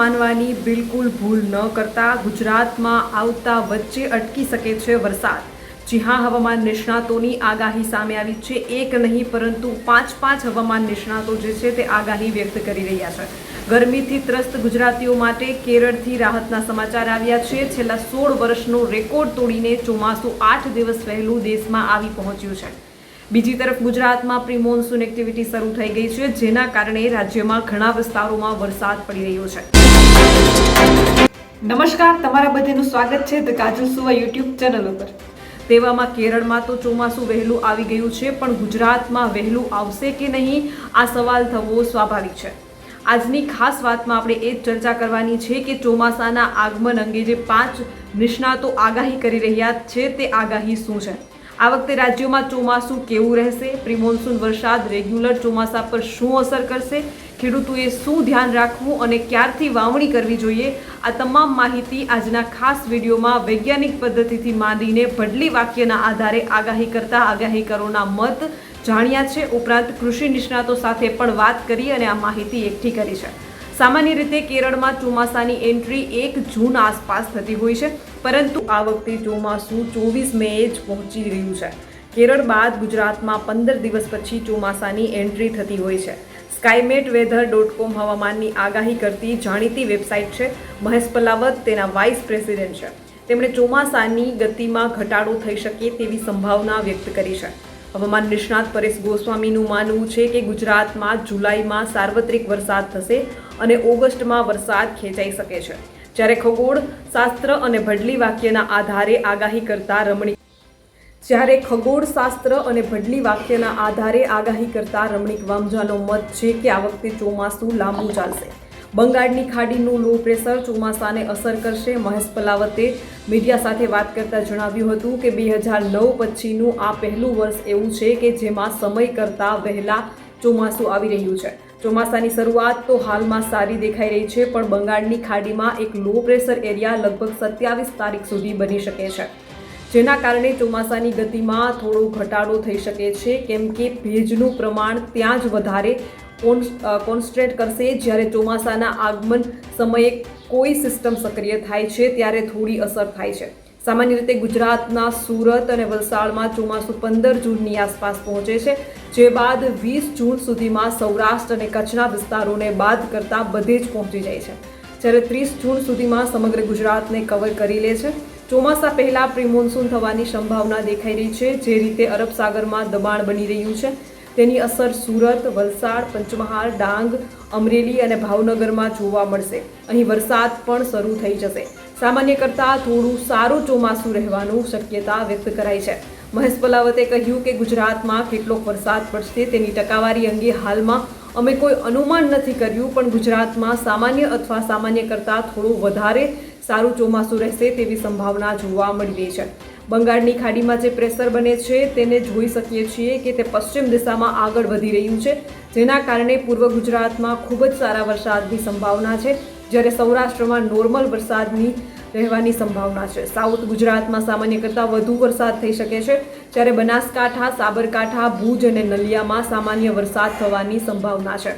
માનવાની બિલકુલ ભૂલ ન કરતા ગુજરાતમાં આવતા વચ્ચે અટકી શકે છે વરસાદ. જી હા હવામાન નિષ્ણાતોની આગાહી સામે આવી છે, એક નહીં, પરંતુ પાંચ પાંચ હવામાન નિષ્ણાતો જે છે તે આગાહી વ્યક્ત કરી રહ્યા છે. ગરમીથી ત્રસ્ત ગુજરાતીઓ માટે કેરળથી રાહતના સમાચાર આવ્યા છે. છેલ્લા સોળ વર્ષનો રેકોર્ડ તોડીને ચોમાસું આઠ દિવસ વહેલું દેશમાં આવી પહોંચ્યું છે. બીજી તરફ ગુજરાતમાં પ્રી મોન્સૂન એક્ટિવિટી શરૂ થઈ ગઈ છે, જેના કારણે રાજ્યમાં ઘણા વિસ્તારોમાં વરસાદ પડી રહ્યો છે. નમસ્કાર, તમારા બધાનું સ્વાગત છે ધ કાજલ સુવા યુટ્યુબ ચેનલ ઉપર. તેવામાં કેરળમાં તો ચોમાસું વહેલું આવી ગયું છે, પણ ગુજરાતમાં વહેલું આવશે કે નહીં, આ સવાલ થવો સ્વાભાવિક છે. આજની ખાસ વાતમાં આપણે એ જ ચર્ચા કરવાની છે કે ચોમાસાના આગમન અંગે જે પાંચ નિષ્ણાતો આગાહી કરી રહ્યા છે, તે આગાહી શું છે? આ વખતે રાજ્યોમાં ચોમાસું કેવું રહેશે? પ્રિમોન્સૂન વરસાદ રેગ્યુલર ચોમાસા પર શું અસર કરશે? ખેડૂતોએ શું ધ્યાન રાખવું અને ક્યારથી વાવણી કરવી જોઈએ? આ તમામ માહિતી આજના ખાસ વિડીયોમાં વૈજ્ઞાનિક પદ્ધતિથી માંડીને ભડલી વાક્યના આધારે આગાહી કરતા આગાહીકારોના મત જાણ્યા છે. ઉપરાંત કૃષિ નિષ્ણાતો સાથે પણ વાત કરી અને આ માહિતી એકઠી કરી છે. સામાન્ય રીતે કેરળમાં ચોમાસાની એન્ટ્રી એક જૂન આસપાસ થતી હોય છે, પરંતુ આ વખતે ચોમાસું ચોવીસ મે જ પહોંચી રહ્યું છે. કેરળ બાદ ગુજરાતમાં પંદર દિવસ પછી ચોમાસાની એન્ટ્રી થતી હોય છે. સ્કાયમેટ વેધર ડોટ કોમ હવામાનની આગાહી કરતી જાણીતી વેબસાઇટ છે. મહેશ પલાવત તેના વાઇસ પ્રેસિડેન્ટ છે. તેમણે ચોમાસાની ગતિમાં ઘટાડો થઈ શકે તેવી સંભાવના વ્યક્ત કરી છે. હવામાન નિષ્ણાત પરેશ ગોસ્વામીનું માનવું છે કે ગુજરાતમાં જુલાઈમાં સાર્વત્રિક વરસાદ થશે અને ઓગસ્ટમાં વરસાદ ખેંચાઈ શકે છે. જ્યારે ખગોળ, શાસ્ત્ર અને ભડલી વાક્યના આધારે આગાહી કરતા રમણી જ્યારે ખગોળશાસ્ત્ર અને ભડલી વાક્યના આધારે આગાહી કરતા રમણીક વામજાનો મત છે કે આ વખતે ચોમાસું લાંબુ ચાલશે. બંગાળની ખાડીનું લો પ્રેશર ચોમાસાને અસર કરશે. મહેશ પલાવતે મીડિયા સાથે વાત કરતા જણાવ્યું હતું કે બે હજાર નવ પછીનું આ પહેલું વર્ષ એવું છે કે જેમાં સમય કરતાં વહેલા ચોમાસું આવી રહ્યું છે. ચોમાસાની શરૂઆત તો હાલમાં સારી દેખાઈ રહી છે, પણ બંગાળની ખાડીમાં એક લો પ્રેશર એરિયા લગભગ સત્યાવીસ તારીખ સુધી બની શકે છે. જેના કારણે ચોમાસાની ગતિમાં થોડો ઘટાડો થઈ શકે છે. કેમ કે ભેજનું પ્રમાણ ત્યાં જ વધારે કોન્સ્ટ્રેટ કરશે. જ્યારે ચોમાસાના આગમન સમયે કોઈ સિસ્ટમ સક્રિય થાય છે, ત્યારે થોડી અસર થાય છે. સામાન્ય રીતે ગુજરાતના સુરત અને વલસાડમાં ચોમાસું પંદર જૂનની આસપાસ પહોંચે છે, જે બાદ વીસ જૂન સુધીમાં સૌરાષ્ટ્ર અને કચ્છના વિસ્તારોને બાદ કરતાં બધે જ પહોંચી જાય છે. જ્યારે ત્રીસ જૂન સુધીમાં સમગ્ર ગુજરાતને કવર કરી લે છે. ચોમાસા પહેલાં પ્રી મોન્સૂન થવાની સંભાવના દેખાઈ રહી છે. જે રીતે અરબ સાગરમાં દબાણ બની રહ્યું છે, તેની અસર સુરત, વલસાડ, પંચમહાલ, ડાંગ, અમરેલી અને ભાવનગરમાં જોવા મળશે. અહીં વરસાદ પણ શરૂ થઈ જશે. સામાન્ય કરતાં થોડું સારું ચોમાસું રહેવાનું શક્યતા વ્યક્ત કરાઈ છે. મહેશ પલાવતે કહ્યું કે ગુજરાતમાં કેટલોક વરસાદ પડશે તેની ટકાવારી અંગે હાલમાં અમે કોઈ અનુમાન નથી કર્યું, પણ ગુજરાતમાં સામાન્ય અથવા સામાન્ય કરતાં થોડું વધારે સારું ચોમાસું રહેશે તેવી સંભાવના જોવા મળી રહી છે. બંગાળની ખાડીમાં જે પ્રેશર બને છે તેને જોઈ શકીએ છીએ કે તે પશ્ચિમ દિશામાં આગળ વધી રહ્યું છે, જેના કારણે પૂર્વ ગુજરાતમાં ખૂબ જ સારા વરસાદની સંભાવના છે, જ્યારે સૌરાષ્ટ્રમાં નોર્મલ વરસાદની રહેવાની સંભાવના છે. સાઉથ ગુજરાતમાં સામાન્ય કરતાં વધુ વરસાદ થઈ શકે છે, જ્યારે બનાસકાંઠા, સાબરકાંઠા, ભુજ અને નલિયામાં સામાન્ય વરસાદ થવાની સંભાવના છે.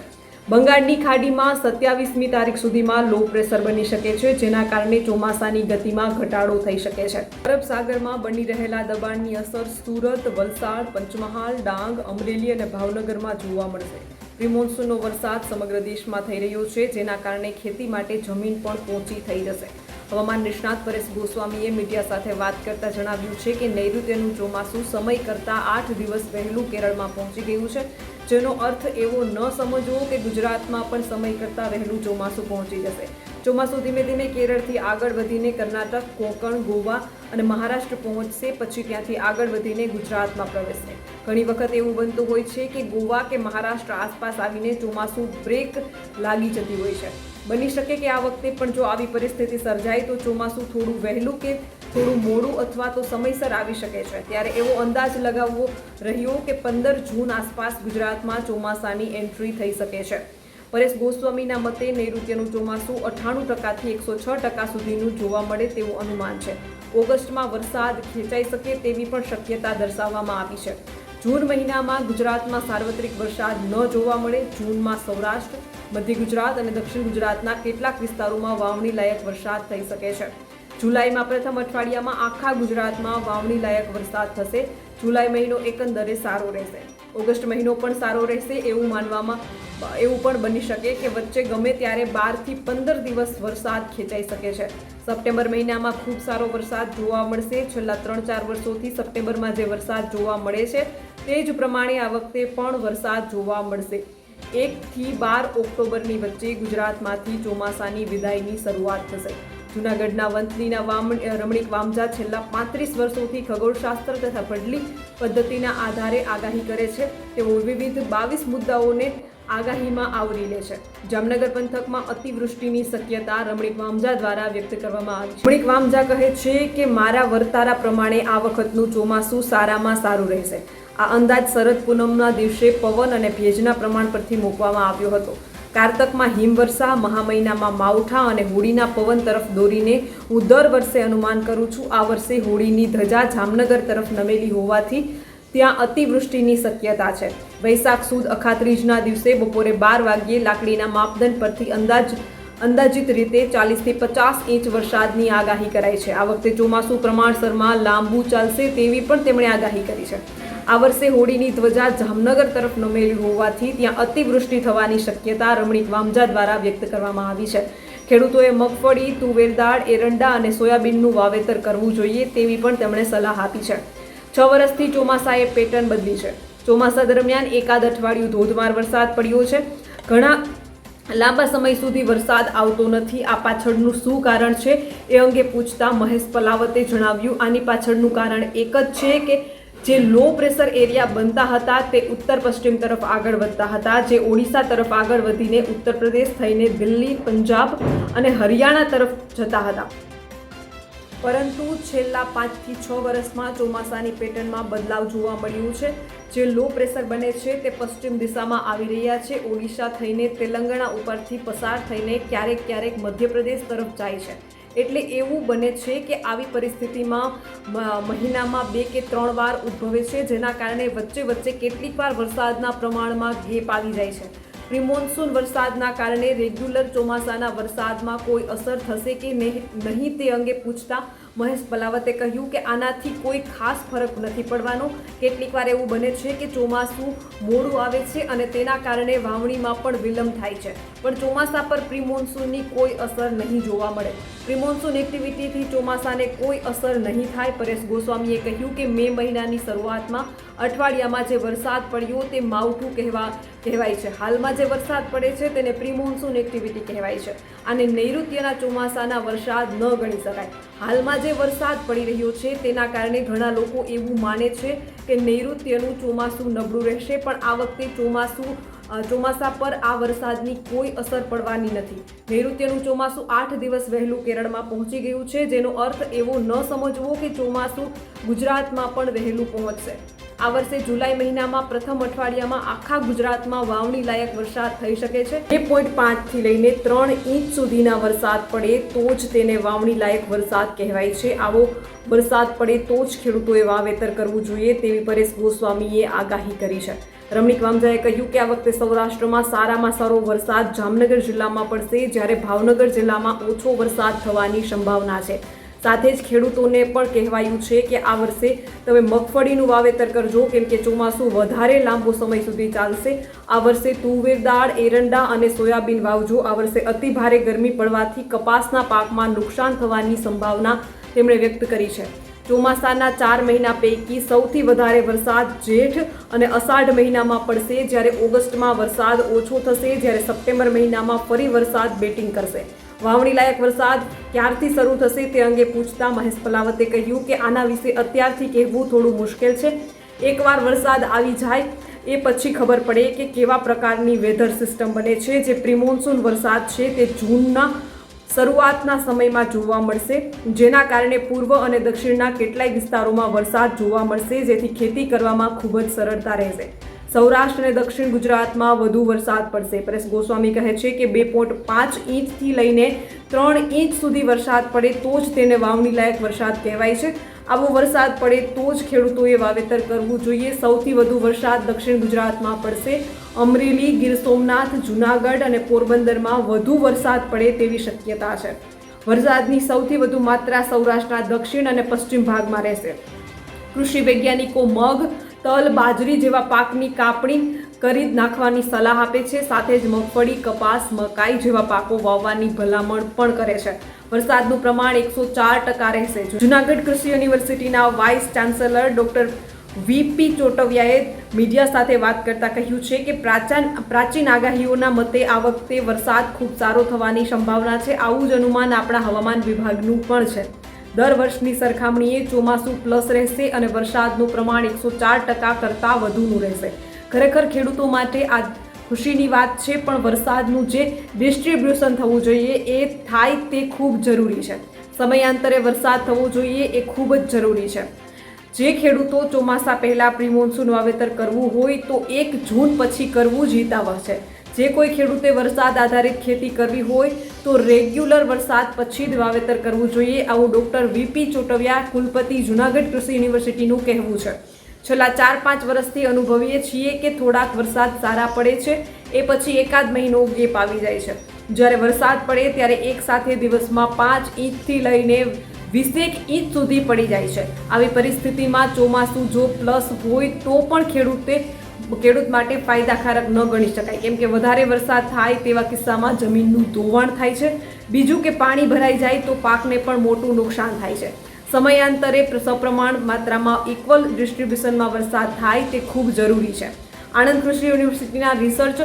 બંગાળની ખાડીમાં સત્યાવીસમી તારીખ સુધીમાં લો પ્રેશર બની શકે છે, જેના કારણે ચોમાસાની ગતિમાં ઘટાડો થઈ શકે છે. અરબ સાગરમાં બની રહેલા દબાણની અસર સુરત, વલસાડ, પંચમહાલ, ડાંગ, અમરેલી અને ભાવનગરમાં જોવા મળશે. પ્રિમોન્સૂનનો વરસાદ સમગ્ર દેશમાં થઈ રહ્યો છે, જેના કારણે ખેતી માટે જમીન પણ પહોંચી થઈ જશે. હવામાન નિષ્ણાત પરેશ ગોસ્વામીએ મીડિયા સાથે વાત કરતા જણાવ્યું છે કે નૈઋત્યનું ચોમાસું સમય કરતાં આઠ દિવસ વહેલું કેરળમાં પહોંચી ગયું છે. જેનો અર્થ એવો ન સમજવો કે ગુજરાતમાં પણ સમય કરતાં વહેલું ચોમાસું પહોંચી જશે. ચોમાસું ધીમે ધીમે કેરળથી આગળ વધીને કર્ણાટક, કોંકણ, ગોવા અને મહારાષ્ટ્ર પહોંચશે, પછી ત્યાંથી આગળ વધીને ગુજરાતમાં પ્રવેશશે. ઘણી વખત એવું બનતું હોય છે કે ગોવા કે મહારાષ્ટ્ર આસપાસ આવીને ચોમાસું બ્રેક લાગી જતી હોય છે. બની શકે કે આ વખતે પણ જો આવી પરિસ્થિતિ સર્જાય તો ચોમાસું થોડું વહેલું કે થોડું મોડું અથવા તો સમયસર આવી શકે છે. ત્યારે એવો અંદાજ લગાવવો રહ્યો કે પંદર જૂન આસપાસ ગુજરાતમાં ચોમાસાની એન્ટ્રી થઈ શકે છે. પરેશ ગોસ્વામીના મતે નૈઋત્યનું ચોમાસું અઠ્ઠાણું ટકાથી એકસો છ ટકા સુધીનું જોવા મળે તેવું અનુમાન છે. ઓગસ્ટમાં વરસાદ ખેંચાઈ શકે તેવી પણ શક્યતા દર્શાવવામાં આવી છે. જૂન મહિનામાં ગુજરાતમાં સાર્વત્રિક વરસાદ ન જોવા મળે. જૂનમાં સૌરાષ્ટ્ર, મધ્ય ગુજરાત અને દક્ષિણ ગુજરાતના કેટલાક વિસ્તારોમાં વાવણી લાયક વરસાદ થઈ શકે છે. જુલાઈમાં પ્રથમ અઠવાડિયામાં આખા ગુજરાતમાં વાવણી લાયક વરસાદ થશે. જુલાઈ મહિનો એકંદરે સારો રહેશે. ઓગસ્ટ મહિનો પણ સારો રહેશે એવું માનવામાં એવું પણ બની શકે કે વચ્ચે ગમે ત્યારે બારથી પંદર દિવસ વરસાદ ખેંચાઈ શકે છે. સપ્ટેમ્બર મહિનામાં ખૂબ સારો વરસાદ જોવા મળશે. છેલ્લા ત્રણ ચાર વર્ષોથી સપ્ટેમ્બરમાં જે વરસાદ જોવા મળે છે, તે જ પ્રમાણે આ વખતે પણ વરસાદ જોવા મળશે. એકથી બાર ઓક્ટોબરની વચ્ચે ગુજરાતમાંથી ચોમાસાની વિદાયની શરૂઆત થશે. જૂનાગઢના વંથલીના વામ રમણીક વામજા છેલ્લા પાંત્રીસ વર્ષોથી ખગોળશાસ્ત્ર તથા પડલી પદ્ધતિના આધારે આગાહી કરે છે. તેઓ વિવિધ બાવીસ મુદ્દાઓને આગાહીમાં આવરી લે છે. જામનગર પંથકમાં અતિવૃષ્ટિની શક્યતા રમણીક વામજા દ્વારા વ્યક્ત કરવામાં આવી છે. રમણીક વામજા કહે છે કે, મારા વર્તારા પ્રમાણે આ વખતનું ચોમાસું સારામાં સારું રહેશે. આ અંદાજ શરદ પૂનમના દિવસે પવન અને ભેજના પ્રમાણ પરથી મૂકવામાં આવ્યો હતો. કારતકમાં હિમવર્ષા મહા મહિનામાં માવઠા અને હોળીના પવન તરફ દોરીને હું દર વર્ષે અનુમાન કરું છું, આ વર્ષે હોળીની ધજા જામનગર તરફ નમેલી હોવાથી ત્યાં અતિવૃષ્ટિની શક્યતા છે. વૈશાખ સુદ અખાત્રીજના દિવસે બપોરે બાર વાગ્યે લાકડીના માપદંડ પરથી અંદાજ, અંદાજિત રીતે ચાલીસથી પચાસ ઇંચ વરસાદની આગાહી કરાઈ છે. આ વખતે ચોમાસું પ્રમાણસરમાં લાંબુ ચાલશે તેવી પણ તેમણે આગાહી કરી છે. આ વર્ષે હોળીની ધ્વજા જામનગર તરફ નમેલી હોવાથી ત્યાં અતિવૃષ્ટિ થવાની શક્યતા રમણીક વામજા દ્વારા વ્યક્ત કરવામાં આવી છે. ખેડૂતોએ મગફળી, તુવેર દાળ, એરંડા અને સોયાબીનનું વાવેતર કરવું જોઈએ તેવી પણ તેમણે સલાહ આપી છે. છ વર્ષથી ચોમાસાએ પેટર્ન બદલી છે. ચોમાસા દરમિયાન એકાદ અઠવાડિયું ધોધમાર વરસાદ પડ્યો છે. ઘણા લાંબા સમય સુધી વરસાદ આવતો નથી. આ પાછળનું શું કારણ છે એ અંગે પૂછતા મહેશ પલાવતે જણાવ્યું. આની પાછળનું કારણ એક જ છે કે જે લો પ્રેશર એરિયા બનતા હતા તે ઉત્તર પશ્ચિમ તરફ આગળ વધતા હતા, જે ઓડિશા તરફ આગળ વધીને ઉત્તર પ્રદેશ થઈને દિલ્હી, પંજાબ અને હરિયાણા તરફ જતા હતા. પરંતુ છેલ્લા પાંચથી છ વર્ષમાં ચોમાસાની પેટર્નમાં બદલાવ જોવા મળ્યું છે. જે લો પ્રેશર બને છે તે પશ્ચિમ દિશામાં આવી રહ્યા છે. ઓડિશા થઈને તેલંગાણા ઉપરથી પસાર થઈને ક્યારેક ક્યારેક મધ્યપ્રદેશ તરફ જાય છે. એટલે એવું બને છે કે આવી પરિસ્થિતિમાં મહિનામાં બે કે ત્રણ વાર ઉદ્ભવે છે, જેના કારણે વચ્ચે વચ્ચે કેટલીક વાર વરસાદના પ્રમાણમાં ગેપ આવી જાય છે. પ્રિમોન્સૂન વરસાદના કારણે રેગ્યુલર ચોમાસાના વરસાદમાં કોઈ અસર થશે કે નહીં નહીં તે અંગે પૂછતા મહેશ પલાવતે કહ્યું કે આનાથી કોઈ ખાસ ફરક નથી પડવાનો. કેટલીક વાર એવું બને છે કે ચોમાસું મોડું આવે છે અને તેના કારણે વાવણીમાં પણ વિલંબ થાય છે. પણ ચોમાસા પર પ્રિમોન્સૂનની કોઈ અસર નહીં જોવા મળે. પ્રિમોન્સૂન એક્ટિવિટીથી ચોમાસાને કોઈ અસર નહીં થાય, પરેશ ગોસ્વામીએ કહ્યું કે મે મહિનાની શરૂઆતમાં અઠવાડિયામાં જે વરસાદ પડ્યો તે માવઠું કહેવા, કહેવાય છે. હાલમાં જે વરસાદ પડે છે તેને પ્રિમોન્સૂન એક્ટિવિટી કહેવાય છે. અને નૈઋત્યના ચોમાસાના વરસાદ ન ગણી શકાય. હાલમાં જે વરસાદ પડી રહ્યો છે. તેના કારણે ઘણા લોકો એવું માને છે કે નૈઋત્યનું ચોમાસું નબળું રહેશે, પણ આ વખતે ચોમાસું ચોમાસા પર આ વરસાદની કોઈ અસર પડવાની નથી. નૈઋત્યનું ચોમાસું આઠ દિવસ વહેલું કેરળમાં પહોંચી ગયું છે, જેનો અર્થ એવો ન સમજવો કે ચોમાસું ગુજરાતમાં પણ વહેલું પહોંચશે. આ વર્ષે જુલાઈ મહિનામાં પ્રથમ અઠવાડિયામાં આખા ગુજરાતમાં વાવણી લાયક વરસાદ થઈ શકે છે. બે પોઈન્ટ પાંચથી લઈને ત્રણ ઇંચ સુધીના વરસાદ પડે તો જ તેને વાવણી લાયક વરસાદ કહેવાય છે. આવો વરસાદ પડે તો જ ખેડૂતોએ વાવેતર કરવું જોઈએ તેવી પરેશ ગોસ્વામીએ આગાહી કરી છે. રમણીક વામજાએ કહ્યું કે આ વખતે સૌરાષ્ટ્રમાં સારામાં સારો વરસાદ જામનગર જિલ્લામાં પડશે, જ્યારે ભાવનગર જિલ્લામાં ઓછો વરસાદ થવાની સંભાવના છે. સાથે જ ખેડૂતોને પણ કહેવાયું છે કે આ વર્ષે તમે મગફળીનું વાવેતર કરજો, કેમ કે ચોમાસું વધારે લાંબો સમય સુધી ચાલશે. આ વર્ષે તુવેર દાળ, એરંડા અને સોયાબીન વાવજો. આ વર્ષે અતિ ભારે ગરમી પડવાથી કપાસના પાકમાં નુકસાન થવાની સંભાવના તેમણે વ્યક્ત કરી છે. ચોમાસાના ચાર મહિના પૈકી સૌથી વધારે વરસાદ જેઠ અને અષાઢ મહિનામાં પડશે. જ્યારે ઓગસ્ટમાં વરસાદ ઓછો થશે, જ્યારે સપ્ટેમ્બર મહિનામાં ફરી વરસાદ બેટિંગ કરશે. વાવણી લાયક વરસાદ ક્યારથી શરૂ થશે તે અંગે પૂછતા મહેશ પલાવતે કહ્યું કે આના વિશે અત્યારથી કહેવું થોડું મુશ્કેલ છે. એકવાર વરસાદ આવી જાય, એ પછી ખબર પડે કે કેવા પ્રકારની વેધર સિસ્ટમ બને છે. જે પ્રિમોન્સૂન વરસાદ છે તે જૂનના શરૂઆતના સમયમાં જોવા મળશે. જેના કારણે પૂર્વ અને દક્ષિણના કેટલાય વિસ્તારોમાં વરસાદ જોવા મળશે, જેથી ખેતી કરવામાં ખૂબ જ સરળતા રહેશે. સૌરાષ્ટ્ર અને દક્ષિણ ગુજરાતમાં વધુ વરસાદ પડશે. પરેશ ગોસ્વામી કહે છે કે બે પોઈન્ટ પાંચ ઇંચથી લઈને ત્રણ ઇંચ સુધી વરસાદ પડે તો જ તેને વાવણી લાયક વરસાદ કહેવાય છે. આવો વરસાદ પડે તો જ ખેડૂતોએ વાવેતર કરવું જોઈએ. સૌથી વધુ વરસાદ દક્ષિણ ગુજરાતમાં પડશે. અમરેલી, ગીર સોમનાથ, જૂનાગઢ અને પોરબંદરમાં વધુ વરસાદ પડે તેવી શક્યતા છે. વરસાદની સૌથી વધુ માત્રા સૌરાષ્ટ્રના દક્ષિણ અને પશ્ચિમ ભાગમાં રહેશે. કૃષિ વૈજ્ઞાનિકો મગ, તલ, બાજરી જેવા પાકની કાપણી કરી નાખવાની સલાહ આપે છે. સાથે જ મગફળી, કપાસ, મકાઈ જેવા પાકો વાવવાની ભલામણ પણ કરે છે. વરસાદનું પ્રમાણ એકસો ચાર ટકા રહેશે. જુનાગઢ કૃષિ યુનિવર્સિટીના વાઇસ ચાન્સેલર ડોક્ટર વીપી ચોટવિયાએ મીડિયા સાથે વાત કરતા કહ્યું છે કે પ્રાચીન પ્રાચીન આગાહીઓના મતે આ વખતે વરસાદ ખૂબ સારો થવાની સંભાવના છે. આવું જ અનુમાન આપણા હવામાન વિભાગનું પણ છે. દર વર્ષની સરખામણીએ ચોમાસું પ્લસ રહેશે અને વરસાદનું પ્રમાણ એકસો ચાર ટકા કરતાં વધુનું રહેશે. ખરેખર ખેડૂતો માટે આ ખુશીની વાત છે, પણ વરસાદનું જે ડિસ્ટ્રીબ્યુશન થવું જોઈએ એ થાય તે ખૂબ જરૂરી છે. સમયાંતરે વરસાદ થવો જોઈએ એ ખૂબ જ જરૂરી છે. જે ખેડૂતો ચોમાસા પહેલાં પ્રિમોન્સૂન વાવેતર કરવું હોય તો એક જૂન પછી કરવું જ હિતાવહ છે. જે કોઈ ખેડૂતે વરસાદ આધારિત ખેતી કરવી હોય તો રેગ્યુલર વરસાદ પછી જ વાવેતર કરવું જોઈએ, આવું ડૉક્ટર વીપી ચોટવિયા કુલપતિ જુનાગઢ કૃષિ યુનિવર્સિટીનું કહેવું છે. છેલ્લા ચાર પાંચ વર્ષથી અનુભવીએ છીએ કે થોડાક વરસાદ સારા પડે છે, એ પછી એકાદ મહિનો ગેપ આવી જાય છે. જ્યારે વરસાદ પડે ત્યારે એક સાથે દિવસમાં પાંચ ઇંચથી લઈને વીસેક ઇંચ સુધી પડી જાય છે. આવી પરિસ્થિતિમાં ચોમાસું જો પ્લસ હોય તો પણ ખેડૂતે, ખેડૂત માટે ફાયદાકારક ન ગણી શકાય. કેમ કે વધારે વરસાદ થાય તેવા કિસ્સામાં જમીનનું ધોવાણ થાય છે. બીજું કે પાણી ભરાઈ જાય તો પાકને પણ મોટું નુકસાન થાય છે. સમયાંતરે સપ્રમાણ માત્રામાં ઇક્વલ ડિસ્ટ્રીબ્યુશનમાં વરસાદ થાય તે ખૂબ જરૂરી છે. આણંદ કૃષિ યુનિવર્સિટીના રિસર્ચ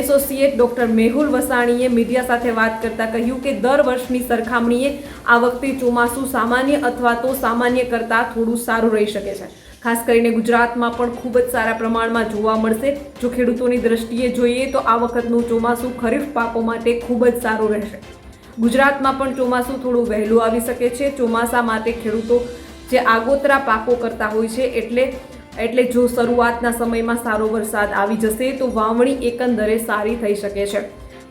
એસોસિએટ ડોક્ટર મેહુલ વસાણીએ મીડિયા સાથે વાત કરતાં કહ્યું કે દર વર્ષની સરખામણીએ આ વખતે ચોમાસું સામાન્ય અથવા તો સામાન્ય કરતાં થોડું સારું રહી શકે છે. ખાસ કરીને ગુજરાતમાં પણ ખૂબ જ સારા પ્રમાણમાં જોવા મળશે. જો ખેડૂતોની દ્રષ્ટિએ જોઈએ તો આ વખતનું ચોમાસું ખરીફ પાકો માટે ખૂબ જ સારું રહેશે. ગુજરાતમાં પણ ચોમાસું થોડું વહેલું આવી શકે છે. ચોમાસા માટે ખેડૂતો જે આગોતરા પાકો કરતા હોય છે, એટલે એટલે જો શરૂઆતના સમયમાં સારો વરસાદ આવી જશે, તો વાવણી એકંદરે સારી થઈ શકે છે.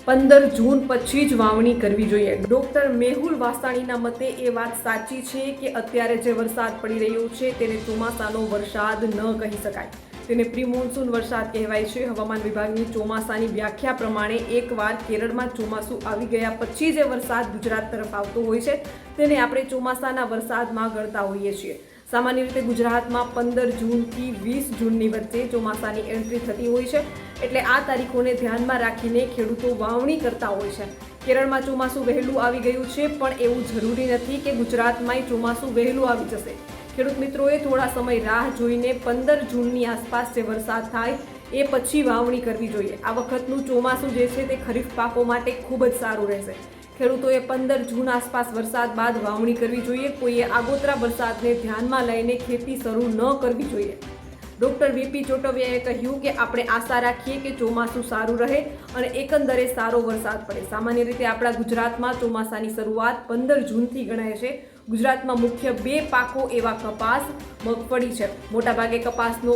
પંદર જૂન પછી જ વાવણી કરવી જોઈએ. ડૉક્ટર મેહુલ વાસાણીના મતે એ વાત સાચી છે કે અત્યારે જે વરસાદ પડી રહ્યો છે, તેને ચોમાસાનો વરસાદ ન કહી શકાય. તેને પ્રી મોન્સૂન વરસાદ કહેવાય છે. હવામાન વિભાગની ચોમાસાની વ્યાખ્યા પ્રમાણે એકવાર કેરળમાં ચોમાસું આવી ગયા પછી જે વરસાદ ગુજરાત તરફ આવતો હોય છે. તેને આપણે ચોમાસાના વરસાદમાં ગણતા હોઈએ છીએ. સામાન્ય રીતે ગુજરાતમાં પંદર જૂનથી વીસ જૂનની વચ્ચે ચોમાસાની એન્ટ્રી થતી હોય છે. એટલે આ તારીખોને ધ્યાનમાં રાખીને ખેડૂતો વાવણી કરતા હોય છે. કેરળમાં ચોમાસું વહેલું આવી ગયું છે, પણ એવું જરૂરી નથી કે ગુજરાતમાંય ચોમાસું વહેલું આવી જશે. ખેડૂત મિત્રોએ થોડા સમય રાહ જોઈને પંદર જૂનની આસપાસ જે વરસાદ થાય એ પછી વાવણી કરવી જોઈએ. આ વખતનું ચોમાસું જે છે તે ખરીફ પાકો માટે ખૂબ જ સારું રહેશે. ખેડૂતોએ પંદર જૂન આસપાસ વરસાદ બાદ વાવણી કરવી જોઈએ. કોઈએ આગોતરા વરસાદને ધ્યાનમાં લઈને ખેતી શરૂ ન કરવી જોઈએ. ડૉક્ટર વીપી ચોટવિયાએ કહ્યું કે આપણે આશા રાખીએ કે ચોમાસું સારું રહે અને એકંદરે સારો વરસાદ પડે. સામાન્ય રીતે આપણા ગુજરાતમાં ચોમાસાની શરૂઆત પંદર જૂનથી ગણાય છે. ગુજરાતમાં મુખ્ય બે પાકો એવા કપાસ મગફળી છે. મોટાભાગે કપાસનો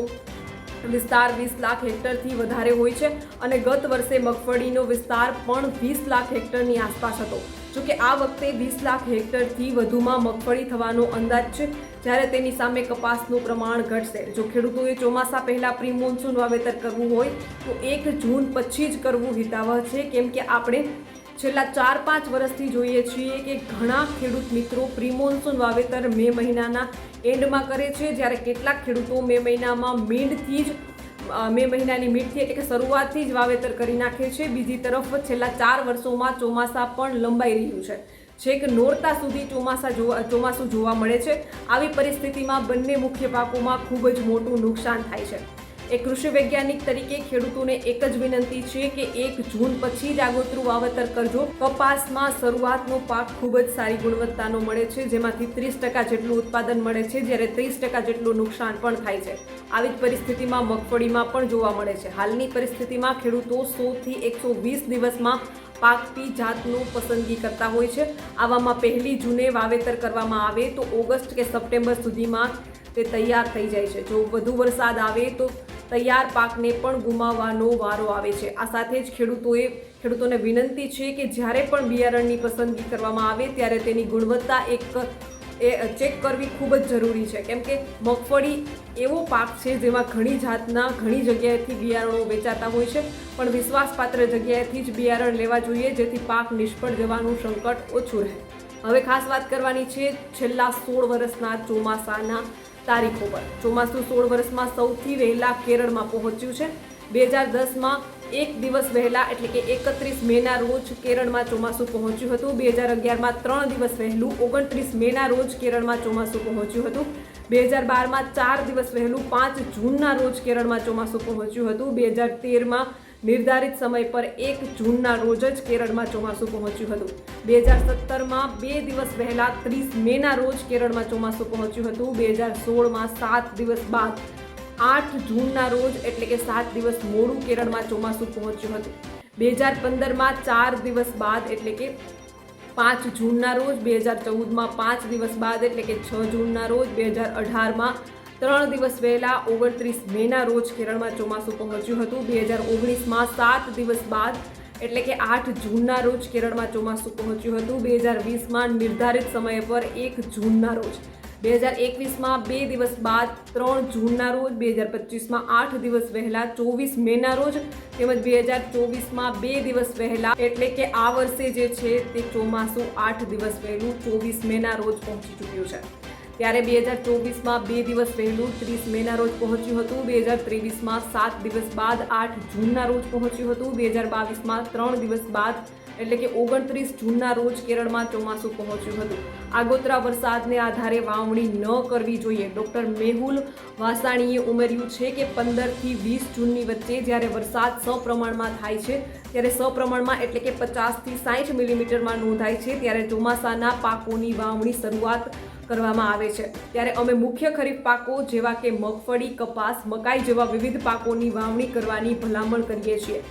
વિસ્તાર વીસ લાખ હેક્ટરથી વધારે હોય છે અને ગત વર્ષે મગફળીનો વિસ્તાર પણ વીસ લાખ હેક્ટરની આસપાસ હતો. જોકે આ વખતે વીસ લાખ હેક્ટરથી વધુમાં મગફળી થવાનો અંદાજ છે. જ્યારે તેની સામે કપાસનું પ્રમાણ ઘટશે. જો ખેડૂતોએ ચોમાસા પહેલાં પ્રી મોન્સૂન વાવેતર કરવું હોય, તો એક જૂન પછી જ કરવું હિતાવહ છે. કેમ કે આપણે છેલ્લા ચાર, પાંચ વર્ષથી જોઈએ છીએ કે ઘણા ખેડૂત મિત્રો પ્રિમોન્સૂન વાવેતર મે મહિનાના એન્ડમાં કરે છે. જ્યારે કેટલાક ખેડૂતો મે મહિનામાં મીડથી જ મે મહિનાની મીડથી એટલે કે શરૂઆતથી જ વાવેતર કરી નાખે છે. બીજી તરફ છેલ્લા ચાર વર્ષોમાં ચોમાસા પણ લંબાઈ રહ્યું છે. છેક નોરતા સુધી ચોમાસા જોવા, ચોમાસું જોવા મળે છે. આવી પરિસ્થિતિમાં બંને મુખ્ય પાકોમાં ખૂબ જ મોટું નુકસાન થાય છે. એક કૃષિ વૈજ્ઞાનિક તરીકે ખેડૂતોને એક જ વિનંતી છે કે એક જૂન પછી જ આગોતરું વાવેતર કરજો. કપાસમાં શરૂઆતનો પાક ખૂબ જ સારી ગુણવત્તાનો મળે છે, જેમાંથી ત્રીસ ટકા જેટલું ઉત્પાદન મળે છે, જ્યારે ત્રીસ ટકા જેટલું નુકસાન પણ થાય છે. આવી જ પરિસ્થિતિમાં મગફળીમાં પણ જોવા મળે છે. હાલની પરિસ્થિતિમાં ખેડૂતો સોથી એકસો વીસ દિવસમાં પાકતી જાતનું પસંદગી કરતા હોય છે. આવામાં પહેલી જૂને વાવેતર કરવામાં આવે તો ઓગસ્ટ કે સપ્ટેમ્બર સુધીમાં તે તૈયાર થઈ જાય છે. જો વધુ વરસાદ આવે તો તૈયાર પાકને પણ ગુમાવવાનો વારો આવે છે. આ સાથે જ ખેડૂતોએ, ખેડૂતોને વિનંતી છે કે જ્યારે પણ બિયારણની પસંદગી કરવામાં આવે ત્યારે તેની ગુણવત્તા એક, એ ચેક કરવી ખૂબ જ જરૂરી છે. કેમ કે મગફળી એવો પાક છે જેમાં ઘણી જાતના, ઘણી જગ્યાએથી બિયારણો વેચાતા હોય છે, પણ વિશ્વાસપાત્ર જગ્યાએથી જ બિયારણ લેવા જોઈએ જેથી પાક નિષ્ફળ જવાનું સંકટ ઓછું રહે. હવે ખાસ વાત કરવાની છે, છેલ્લા સોળ વર્ષના ચોમાસાના તારીખો પર ચોમાસું સોળ વર્ષમાં સૌથી વહેલા કેરળમાં પહોંચ્યું છે. બે હજાર દસમાં એક દિવસ વહેલા, એટલે કે એકત્રીસ મેના રોજ કેરળમાં ચોમાસું પહોંચ્યું હતું. બે હજાર અગિયારમાં ત્રણ દિવસ વહેલું, ઓગણત્રીસ મેના રોજ કેરળમાં ચોમાસું પહોંચ્યું હતું. બે હજાર બારમાં ચાર દિવસ વહેલું, પાંચ જૂનના રોજ કેરળમાં ચોમાસું પહોંચ્યું હતું. બે હજાર તેરમાં નિર્ધારિત સમય પર એક જૂનના રોજ જ કેરળમાં ચોમાસું પહોંચ્યું હતું. બે હજાર સત્તરમાં બે દિવસ પહેલાં ત્રીસ મેના રોજ કેરળમાં ચોમાસું પહોંચ્યું હતું. બે હજાર સોળમાં સાત દિવસ બાદ આઠ જૂનના રોજ એટલે કે સાત દિવસ મોડું કેરળમાં ચોમાસું પહોંચ્યું હતું. બે હજાર પંદરમાં ચાર દિવસ બાદ એટલે કે પાંચ જૂનના રોજ. બે હજાર ચૌદમાં પાંચ દિવસ બાદ એટલે કે છ જૂનના રોજ. બે હજાર અઢારમાં ત્રણ દિવસ વહેલા ઓગણત્રીસ મેના રોજ કેરળમાં ચોમાસું પહોંચ્યું હતું. બે હજાર ઓગણીસમાં સાત દિવસ બાદ, એટલે કે આઠ જૂનના રોજ કેરળમાં ચોમાસું પહોંચ્યું હતું. બે હજાર વીસમાં નિર્ધારિત સમય પર એક જૂનના રોજ. બે હજાર એકવીસમાં બે દિવસ બાદ, ત્રણ જૂનના રોજ. બે હજાર પચીસમાં આઠ દિવસ વહેલા, ચોવીસ મેના રોજ. તેમજ બે હજાર ચોવીસમાં બે દિવસ વહેલા, એટલે કે આ વર્ષે જે છે તે ચોમાસું આઠ દિવસ વહેલું ચોવીસ મેના રોજ પહોંચી ચૂક્યું છે. ત્યારે બે હજાર ચોવીસમાં બે દિવસ પહેલું ત્રીસ મેના રોજ પહોંચ્યું હતું. બે હજાર ત્રેવીસમાં સાત દિવસ બાદ આઠ જૂનના રોજ પહોંચ્યું હતું. બે હજાર બાવીસમાં ત્રણ દિવસ બાદ, એટલે કે ઓગણત્રીસ જૂનના રોજ કેરળમાં ચોમાસું પહોંચ્યું હતું. આગોતરા વરસાદને આધારે વાવણી ન કરવી જોઈએ. ડૉક્ટર મેહુલ વાસાણીએ ઉમેર્યું છે કે પંદરથી વીસ જૂનની વચ્ચે જ્યારે વરસાદ સપ્રમાણમાં થાય છે, ત્યારે સપ્રમાણમાં એટલે કે પચાસથી સાઠ મિલીમીટરમાં નોંધાય છે, ત્યારે ચોમાસાના પાકોની વાવણી શરૂઆત કરવામાં આવે છે. ત્યારે અમે મુખ્ય ખરીફ પાકો જેવા કે મગફળી, કપાસ, મકાઈ જેવા વિવિધ પાકોની વાવણી કરવાની ભલામણ કરીએ છીએ.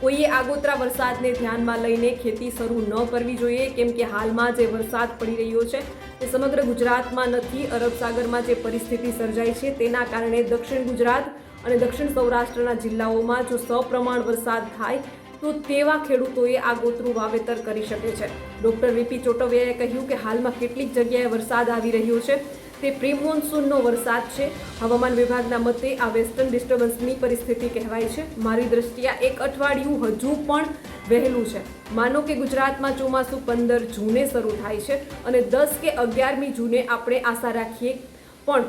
કોઈએ આગોતરા વરસાદને ધ્યાનમાં લઈને ખેતી શરૂ ન કરવી જોઈએ, કેમ કે હાલમાં જે વરસાદ પડી રહ્યો છે તે સમગ્ર ગુજરાતમાં નથી, અરબ સાગરમાં જે પરિસ્થિતિ સર્જાઈ છે તેના કારણે દક્ષિણ ગુજરાત અને દક્ષિણ સૌરાષ્ટ્રના જિલ્લાઓમાં જો સપ્રમાણ વરસાદ થાય તો તેવા ખેડૂતોએ આગોતરું વાવેતર કરી શકે છે. ડૉક્ટર વીપી ચોટવિયાએ કહ્યું કે હાલમાં કેટલીક જગ્યાએ વરસાદ આવી રહ્યો છે. તે પ્રી મોન્સૂનનો વરસાદ છે. હવામાન વિભાગના મતે આ વેસ્ટર્ન ડિસ્ટર્બન્સની પરિસ્થિતિ કહેવાય છે. મારી દ્રષ્ટિએ એક અઠવાડિયું હજુ પણ વહેલું છે. માનો કે ગુજરાતમાં ચોમાસું પંદર જૂને શરૂ થાય છે અને દસ કે અગિયારમી જૂને આપણે આશા રાખીએ. પણ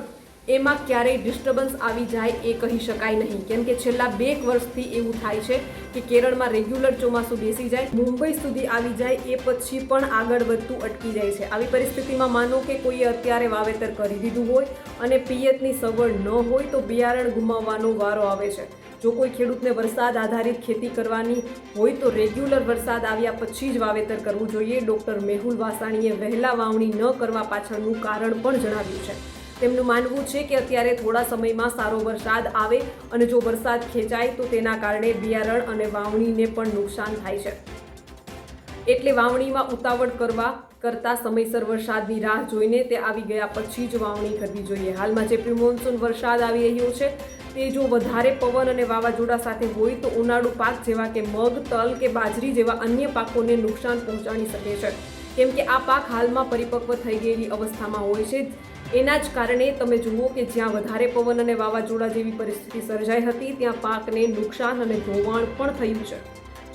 એમાં ક્યારેય ડિસ્ટર્બન્સ આવી જાય એ કહી શકાય નહીં. કેમ કે છેલ્લા બે વર્ષથી એવું થાય છે કે કેરળમાં રેગ્યુલર ચોમાસું બેસી જાય, મુંબઈ સુધી આવી જાય એ પછી પણ આગળ વધતું અટકી જાય છે. આવી પરિસ્થિતિમાં માનો કે કોઈએ અત્યારે વાવેતર કરી દીધું હોય અને પિયતની સગવડ ન હોય તો બિયારણ ગુમાવવાનો વારો આવે છે. જો કોઈ ખેડૂતને વરસાદ આધારિત ખેતી કરવાની હોય તો રેગ્યુલર વરસાદ આવ્યા પછી જ વાવેતર કરવું જોઈએ. ડૉક્ટર મેહુલ વાસાણીએ વહેલા વાવણી ન કરવા પાછળનું કારણ પણ જણાવ્યું છે. તેમનું માનવું છે કે અત્યારે થોડા સમયમાં સારો વરસાદ આવે અને જો વરસાદ ખેંચાય તો તેના કારણે બિયારણ અને વાવણીને પણ નુકસાન થાય છે. એટલે વાવણીમાં ઉતાવળ કરવા કરતાં સમયસર વરસાદની રાહ જોઈને તે આવી ગયા પછી જ વાવણી કરવી જોઈએ. હાલમાં જે પ્રિમોન્સૂન વરસાદ આવી રહ્યો છે, તે જો વધારે પવન અને વાવાઝોડા સાથે હોય તો ઉનાળુ પાક જેવા કે મગ, તલ કે બાજરી જેવા અન્ય પાકોને નુકસાન પહોંચાડી શકે છે. કેમ કે આ પાક હાલમાં પરિપક્વ થઈ ગયેલી અવસ્થામાં હોય છે. એના જ કારણે તમે જુઓ કે જ્યાં વધારે પવન અને વાવાઝોડા જેવી પરિસ્થિતિ સર્જાઈ હતી, ત્યાં પાકને નુકસાન અને ધોવાણ પણ થયું છે.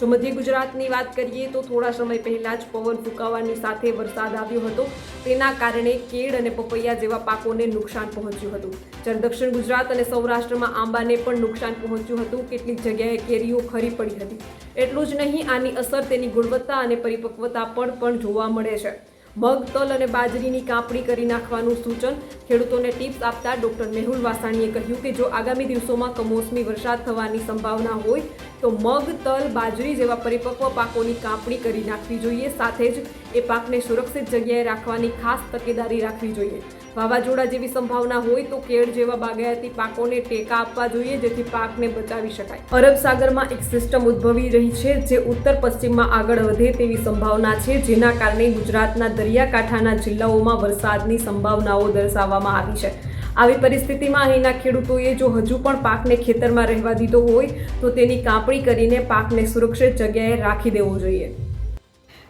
જો મધ્ય ગુજરાતની વાત કરીએ તો થોડા સમય પહેલાં જ પવન ફૂંકાવાની સાથે વરસાદ આવ્યો હતો. તેના કારણે કેળ અને પપૈયા જેવા પાકોને નુકસાન પહોંચ્યું હતું. જ્યારે દક્ષિણ ગુજરાત અને સૌરાષ્ટ્રમાં આંબાને પણ નુકસાન પહોંચ્યું હતું. કેટલીક જગ્યાએ કેરીઓ ખરી પડી હતી. એટલું જ નહીં, આની અસર તેની ગુણવત્તા અને પરિપક્વતા પર પણ જોવા મળે છે. મગ, તલ અને બાજરીની કાપણી કરી નાખવાનું સૂચન. ખેડૂતોને ટિપ્સ આપતા ડોક્ટર મેહુલ વાસાણીએ કહ્યું કે જો આગામી દિવસોમાં કમોસમી વરસાદ થવાની સંભાવના હોય, તો મગ, તલ, બાજરી જેવા પરિપક્વ પાકોની કાપણી કરી નાખવી જોઈએ. સાથે જ એ પાકને સુરક્ષિત જગ્યાએ રાખવાની ખાસ તકેદારી રાખવી જોઈએ. વાવાઝોડા જેવી સંભાવના હોય તો કેળ જેવા બાગાયતી પાકોને ટેકા આપવા જોઈએ, જેથી પાકને બચાવી શકાય. અરબ સાગરમાં એક સિસ્ટમ ઉદ્ભવી રહી છે જે ઉત્તર પશ્ચિમમાં આગળ વધે તેવી સંભાવના છે, જેના કારણે ગુજરાતના દરિયાકાંઠાના જિલ્લાઓમાં વરસાદની સંભાવનાઓ દર્શાવવામાં આવી છે. આવી પરિસ્થિતિમાં અહીંના ખેડૂતોએ જો હજુ પણ પાકને ખેતરમાં રહેવા દીધો હોય, તો તેની કાપણી કરીને પાકને સુરક્ષિત જગ્યાએ રાખી દેવો જોઈએ.